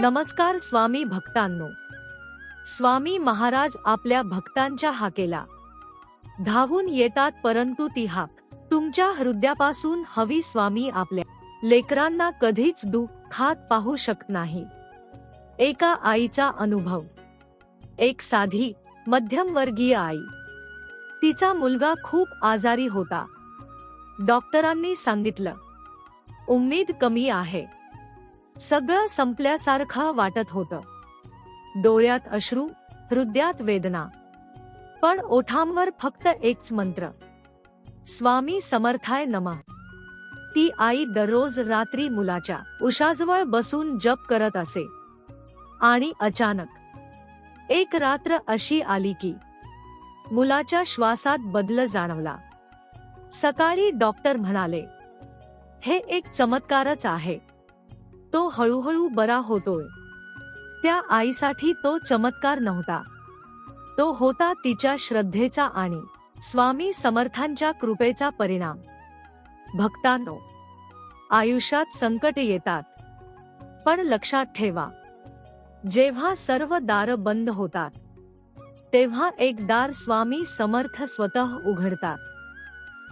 नमस्कार स्वामी भक्तांनो. स्वामी महाराज आपल्या भक्तांच्या हाकेला. धावून येतात परंतु ती हाक तुमच्या हृदयापासून हवी स्वामी आपल्या. लेकरांना कधीच दुःखात पाहू शकत नाही. एका आईचा अनुभव. एक साधी मध्यमवर्गीय आई. तिचा मुलगा खूप आजारी होता. डॉक्टरांनी सांगितलं उम्मीद कमी आहे. सगळं संपल्यासारखं वाटत होतं. डोळ्यात अश्रू हृदयात वेदना. पण ओठांवर फक्त एकच मंत्र. स्वामी समर्थाय नमः. ती आई दररोज रात्री मुलाच्या उशाजवळ बसून जप करत असे. आणि अचानक एक रात्र अशी आली की मुलाच्या श्वासात बदल जाणवला. सकाळी डॉक्टर म्हणाले हे एक चमत्कारच आहे. तो हळूहळू बरा होतोय. त्या आईसाठी तो चमत्कार नव्हता. तो होता तिच्या श्रद्धेचा आणि स्वामी समर्थांच्या कृपेचा परिणाम. भक्तांनो आयुष्यात संकट येतात पण लक्षात ठेवा. जेव्हा सर्व दार बंद होतात तेव्हा एक दार स्वामी समर्थ स्वतः उघडतात.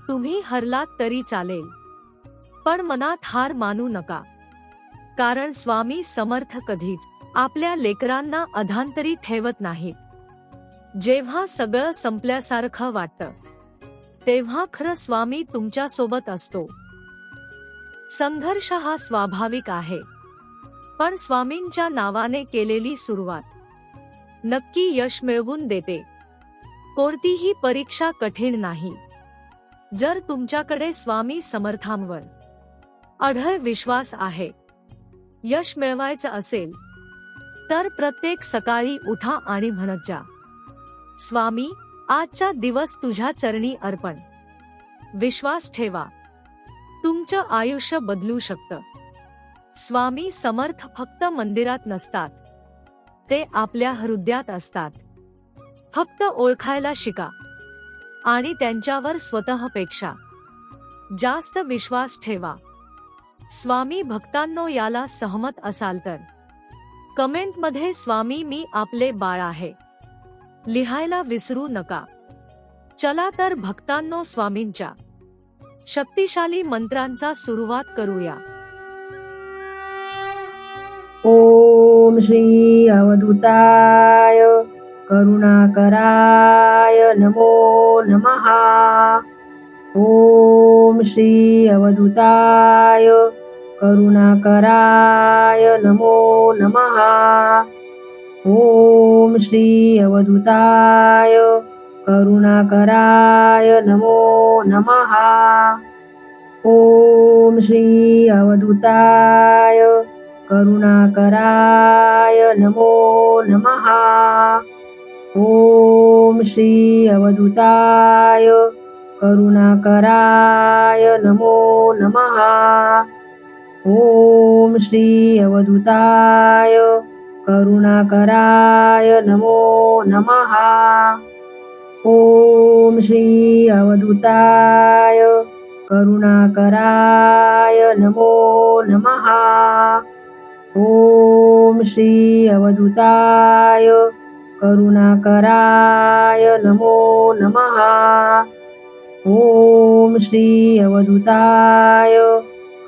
तुम्ही हरलात तरी चालेल पण मनात हार मानू नका. कारण स्वामी समर्थ कधीच आपल्या लेकरांना अधांतरी ठेवत नाहीत. जेव्हा सगळं संपल्यासारखं वाटतं तेव्हा खरं स्वामी तुमच्यासोबत असतो. संघर्ष हा स्वाभाविक आहे. पण स्वामींच्या नावाने केलेली सुरुवात नक्की यश मिळवून देते. कोणतीही परीक्षा कठीण नाही. जर तुमच्याकडे स्वामी समर्थांवर अढळ विश्वास आहे यश मिळवायचं असेल तर प्रत्येक सकाळी उठा आणि म्हणत जा. स्वामी आजचा दिवस तुझ्या चरणी अर्पण. विश्वास ठेवा. तुमचं आयुष्य बदलू शकतं. स्वामी समर्थ फक्त मंदिरात नसतात. ते आपल्या हृदयात असतात. फक्त ओळखायला शिका. आणि त्यांच्यावर स्वतःपेक्षा जास्त विश्वास ठेवा. स्वामी भक्तांनो याला सहमत असाल तर. कमेंटमध्ये स्वामी मी आपले बाळ आहे. लिहायला विसरू नका. चला तर भक्तांनो स्वामींच्या शक्तिशाली मंत्रांचा सुरुवात करूया. ओम श्री अवधूताय करुणाकराय नमो नमः. ओम श्री अवधूताय करुणाकराय नमो नमः। ॐ श्री अवधूताय। करुणाकराय नमो नमः। ॐ श्री अवधूताय। करुणाकराय नमो नमः। ॐ श्री अवधूताय। करुणाकराय नमो नमः। ॐ श्री अवधूताय करुणाकराय नमो नमः। ॐ श्री अवधूताय करुणाकराय नमो नमः। ॐ श्री अवधूताय करुणाकराय नमो नमः। ॐ श्री अवधूताय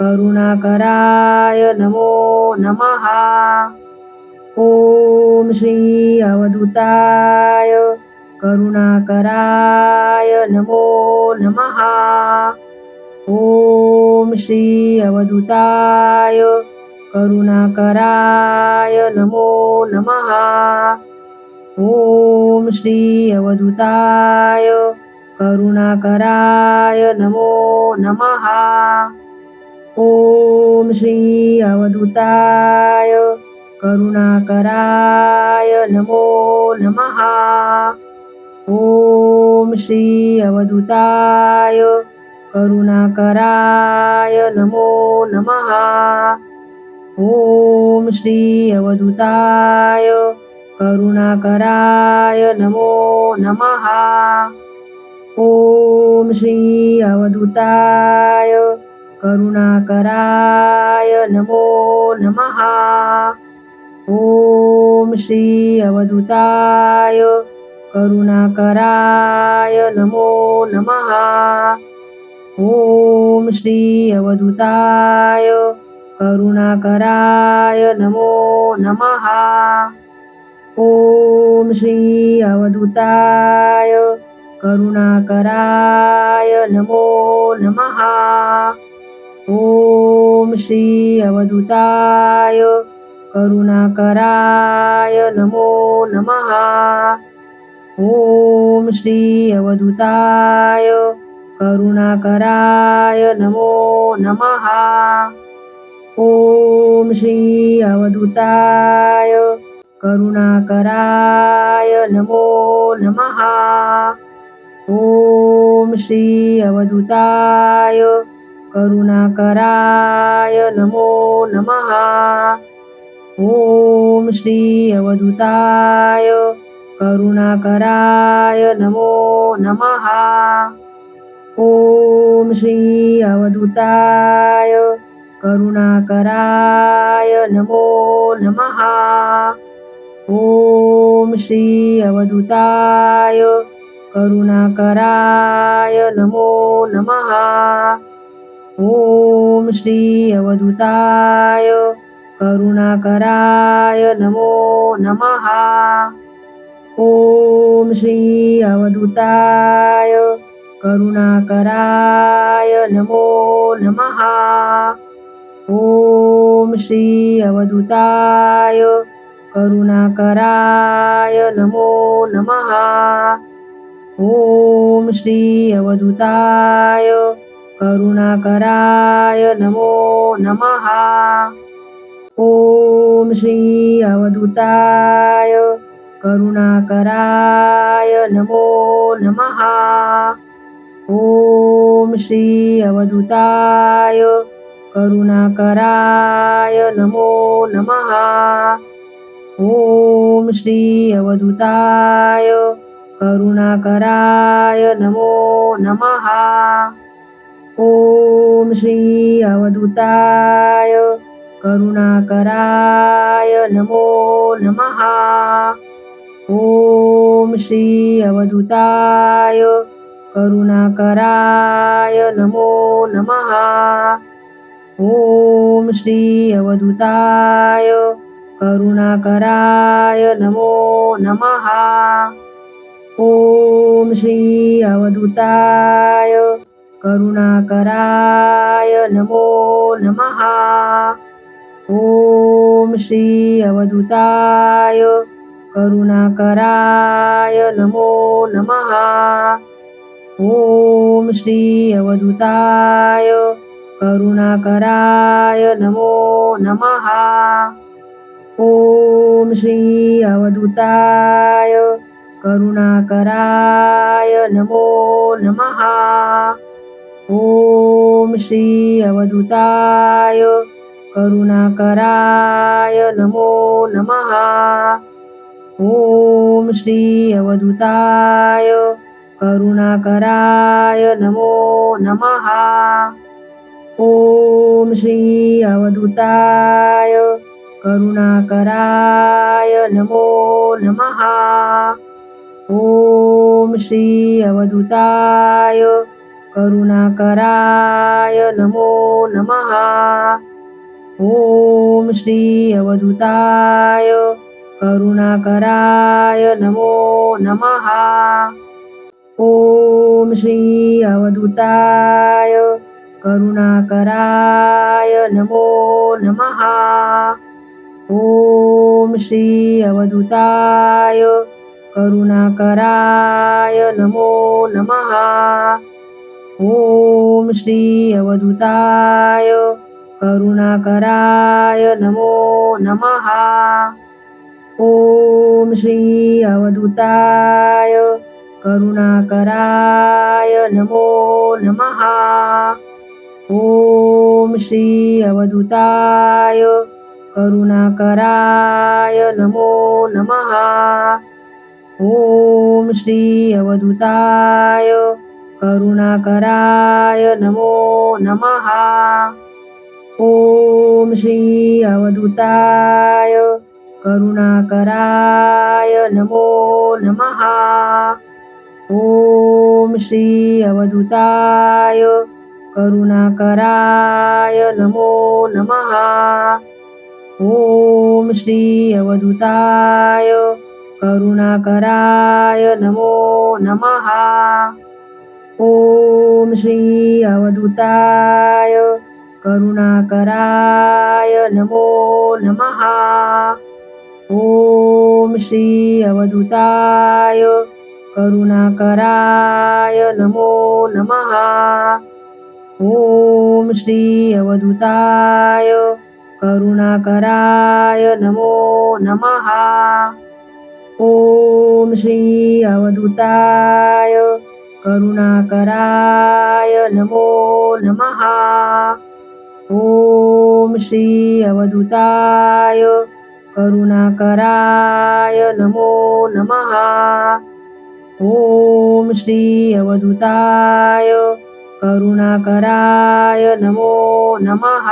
करुणाकराय नमो नमः। ॐ श्री अवधूताय। करुणाकराय नमो नमः। ॐ श्री अवधूताय। करुणाकराय नमो नमः। ॐ श्री अवधूताय। करुणाकराय नमो नमः। ॐ श्री अवधूताय करुणाकराय नमो नमः। ॐ श्री अवधूताय करुणाकराय नमो नमः। ॐ श्री अवधूताय करुणाकराय नमो नमः। ॐ श्री अवधूताय करुणाकराय नमो नमः. ओम श्री अवधूताय. करुणाकराय नमो नमः. ओम श्री अवधूताय. करुणाकराय नमो नमः. ओम श्री अवधूताय. करुणाकराय नमो नमः. ओम श्री अवधूताय करुणाकराय नमो नमः। ओम श्री अवधूताय करुणाकराय नमो नमः। ओम श्री अवधूताय करुणाकराय नमो नमः। ओम श्री अवधूताय करुणाकराय नमो नमः। ओम श्री अवधूताय। करुणाकराय नमो नमः। ओम श्री अवधूताय। करुणाकराय नमो नमः। ओम श्री अवधूताय। करुणाकराय नमो नमः। ओम श्री अवधूताय करुणाकराय नमो नमः। ओम श्री अवधूताय करुणाकराय नमो नमः। ओम श्री अवधूताय करुणाकराय नमो नमः। ओम श्री अवधूताय करुणाकराय नमो नमः। ओम श्री अवधूताय करुणाकराय नमो नमः। ओम श्री अवधूताय करुणाकराय नमो नमः। ओम श्री अवधूताय करुणाकराय नमो नमः। ओम श्री अवधूताय करुणाकराय नमो नमः। ओम श्री अवधूताय करुणाकराय नमो नमः। ओम श्री अवधूताय करुणाकराय नमो नमः। ओम श्री अवधूताय करुणाकराय नमो नमः। ओम श्री अवधूताय। करुणाकराय नमो नमः। ओम श्री अवधूताय। करुणाकराय नमो नमः। ओम श्री अवधूताय। करुणाकराय नमो नमः। ओम श्री अवधूताय करुणाकराय नमो नमः। ओम श्री अवधूताय करुणाकराय नमो नमः। ओम श्री अवधूताय करुणाकराय नमो नमः। ओम श्री अवधूताय करुणाकराय नमो नमः. ओम श्री अवधूताय. करुणाकराय नमो नमः. ओम श्री अवधूताय. करुणाकराय नमो नमः. ओम श्री अवधूताय. करुणाकराय नमो नमः. ओम श्री अवधूताय करुणाकराय नमो नमः। ओम श्री अवधूताय करुणाकराय नमो नमः। ओम श्री अवधूताय करुणाकराय नमो नमः। ओम श्री अवधूताय करुणाकराय नमो नमः। ओम श्री अवधूताय। करुणाकराय नमो नमः। ॐ श्री अवधूताय। करुणाकराय नमो नमः। ॐ श्री अवधूताय। करुणाकराय नमो नमः। ॐ श्री अवधूताय करुणाकराय नमो नमः। ॐ श्री अवधूताय करुणाकराय नमो नमः। ॐ श्री अवधूताय करुणाकराय नमो नमः। ॐ श्री अवधूताय करुणाकराय नमो नमः. ॐ श्री अवधूताय. करुणाकराय नमो नमः. ॐ श्री अवधूताय. करुणाकराय नमो नमः.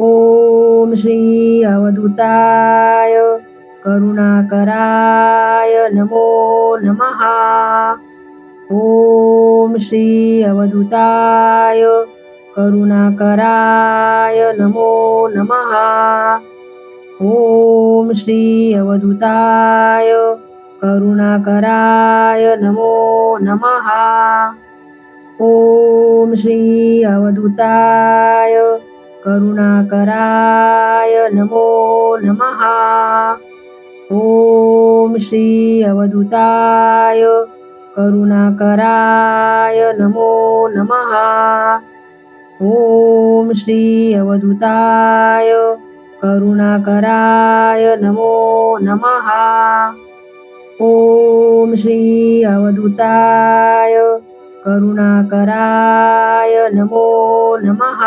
ॐ श्री अवधूताय. करुणाकराय नमो नमः. ॐ श्री अवधूताय करुणाकराय नमो नमः। ॐ श्री अवधूताय करुणाकराय नमो नमः। ॐ श्री अवधूताय करुणाकराय नमो नमः। ॐ श्री अवधूताय करुणाकराय नमो नमः. ॐ श्री अवधूताय. करुणाकराय नमो नमः. ॐ श्री अवधूताय. करुणाकराय नमो नमः.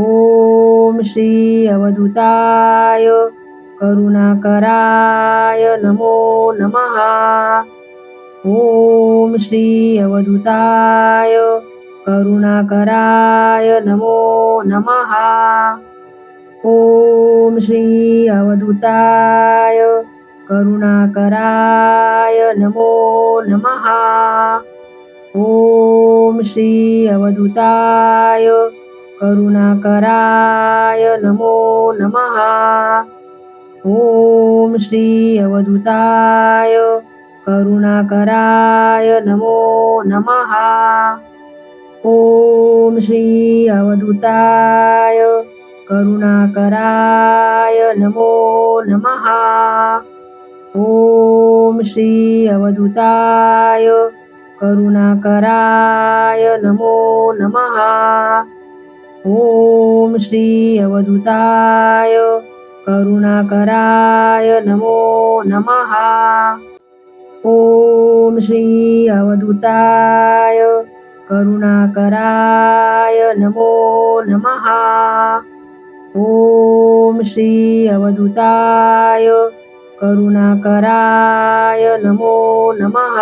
ॐ श्री अवधूताय. करुणाकराय नमो नमः. ॐ श्री अवधूताय करुणाकराय नमो नमः। ॐ श्री अवधूताय करुणाकराय नमो नमः। ॐ श्री अवधूताय करुणाकराय नमो नमः। ॐ श्री अवधूताय करुणाकराय नमो नमः। ॐ श्री अवधूताय। करुणाकराय नमो नमः। ॐ श्री अवधूताय। करुणाकराय नमो नमः। ॐ श्री अवधूताय। करुणाकराय नमो नमः। ॐ श्री अवधूताय करुणाकराय नमो नमः। ॐ श्री अवधूताय करुणाकराय नमो नमः।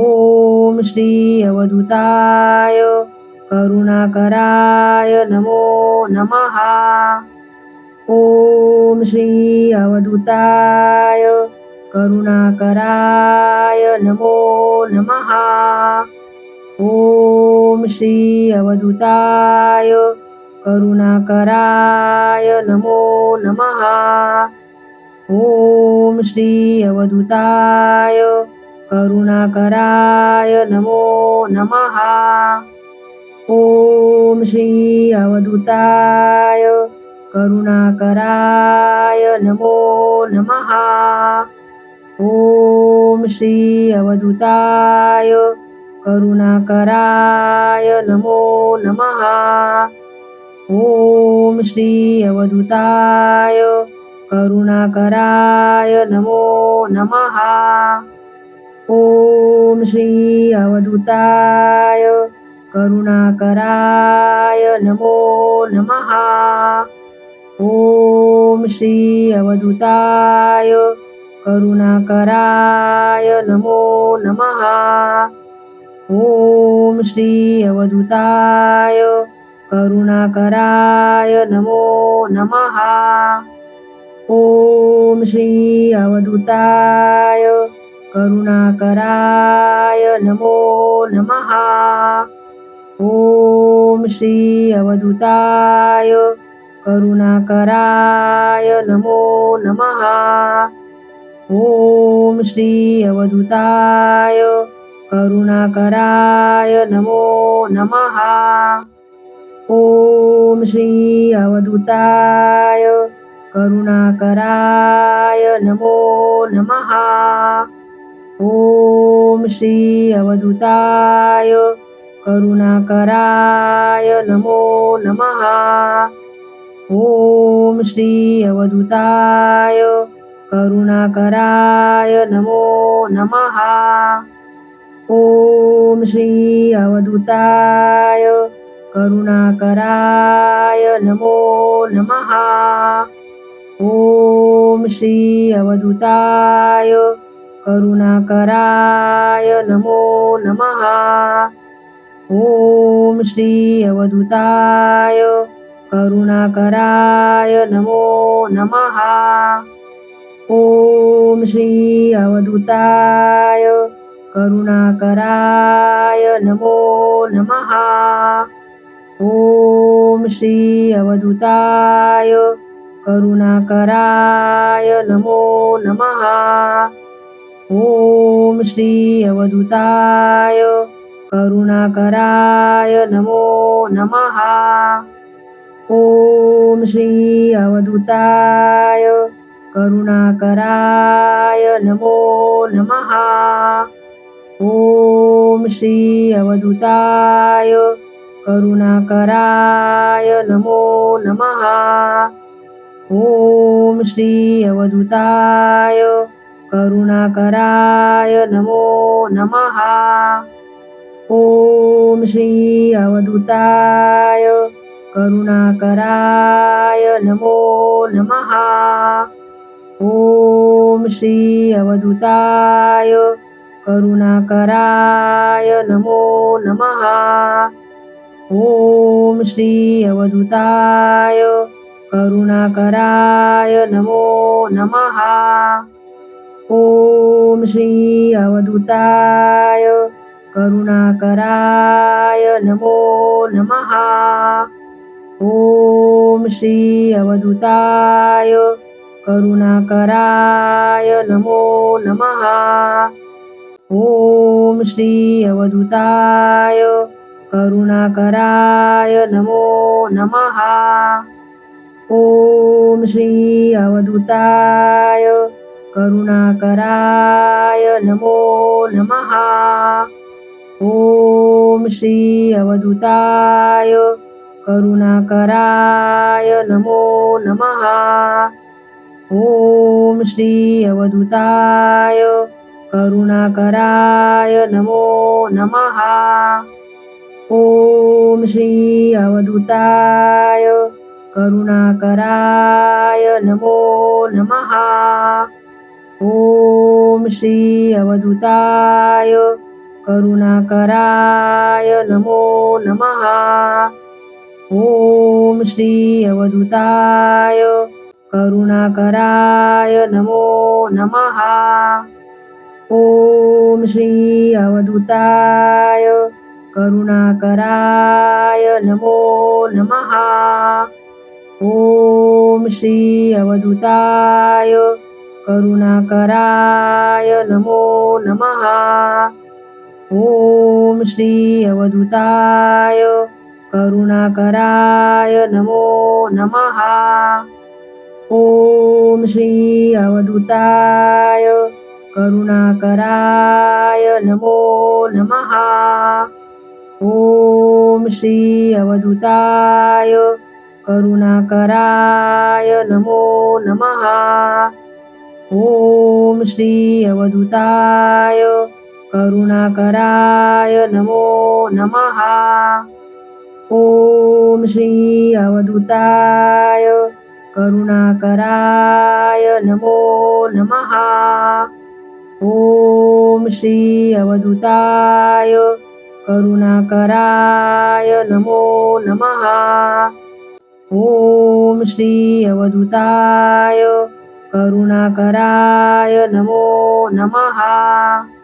ॐ श्री अवधूताय करुणाकराय नमो नमः। ॐ श्री अवधूताय करुणाकराय नमो नमः. ॐ श्री अवधूताय. करुणाकराय नमो नमः. ॐ श्री अवधूताय. करुणाकराय नमो नमः. ॐ श्री अवधूताय. करुणाकराय नमो नमः. ॐ श्री अवधूताय करुणाकराय नमो नमः। ॐ श्री अवधूताय करुणाकराय नमो नमः। ॐ श्री अवधूताय करुणाकराय नमो नमः। ॐ श्री अवधूताय करुणाकराय नमो नमः। ॐ श्री अवधूताय। करुणाकराय नमो नमः। ॐ श्री अवधूताय। करुणाकराय नमो नमः। ॐ श्री अवधूताय। करुणाकराय नमो नमः। ॐ श्री अवधूताय करुणाकराय नमो नमः। ॐ श्री अवधूताय करुणाकराय नमो नमः। ॐ श्री अवधूताय करुणाकराय नमो नमः। ॐ श्री अवधूताय करुणाकराय नमो नमः. ॐ श्री अवधूताय. करुणाकराय नमो नमः. ॐ श्री अवधूताय. करुणाकराय नमो नमः. ॐ श्री अवधूताय. करुणाकराय नमो नमः. ॐ श्री अवधूताय करुणाकराय नमो नमः। ॐ श्री अवधूताय करुणाकराय नमो नमः। ॐ श्री अवधूताय करुणाकराय नमो नमः। ॐ श्री अवधूताय करुणाकराय नमो नमः. ॐ श्री अवधूताय. करुणाकराय नमो नमः. ॐ श्री अवधूताय. करुणाकराय नमो नमः. ॐ श्री अवधूताय. करुणाकराय नमो नमः. ॐ श्री अवधूताय करुणाकराय नमो नमः। ॐ श्री अवधूताय करुणाकराय नमो नमः। ॐ श्री अवधूताय करुणाकराय नमो नमः। ॐ श्री अवधूताय करुणाकराय नमो नमः। ॐ श्री अवधूताय। करुणाकराय नमो नमः। ॐ श्री अवधूताय। करुणाकराय नमो नमः। ॐ श्री अवधूताय। करुणाकराय नमो नमः। ॐ श्री अवधूताय करुणाकराय नमो नमः। ॐ श्री अवधूताय करुणाकराय नमो नमः। ॐ श्री अवधूताय करुणाकराय नमो नमः। ॐ श्री अवधूताय करुणाकराय नमो नमः। ॐ श्री अवधूताय। करुणाकराय नमो नमः। ॐ श्री अवधूताय। करुणाकराय नमो नमः। ॐ श्री अवधूताय। करुणाकराय नमो नमः। ॐ श्री अवधूताय करुणाकराय नमो नमः। ॐ श्री अवधूताय करुणाकराय नमो नमः। ॐ श्री अवधूताय करुणाकराय नमो नमः। ॐ श्री अवधूताय करुणाकराय नमो नमः। ॐ श्री अवधूताय। करुणाकराय नमो नमः। ॐ श्री अवधूताय। करुणाकराय नमो नमः।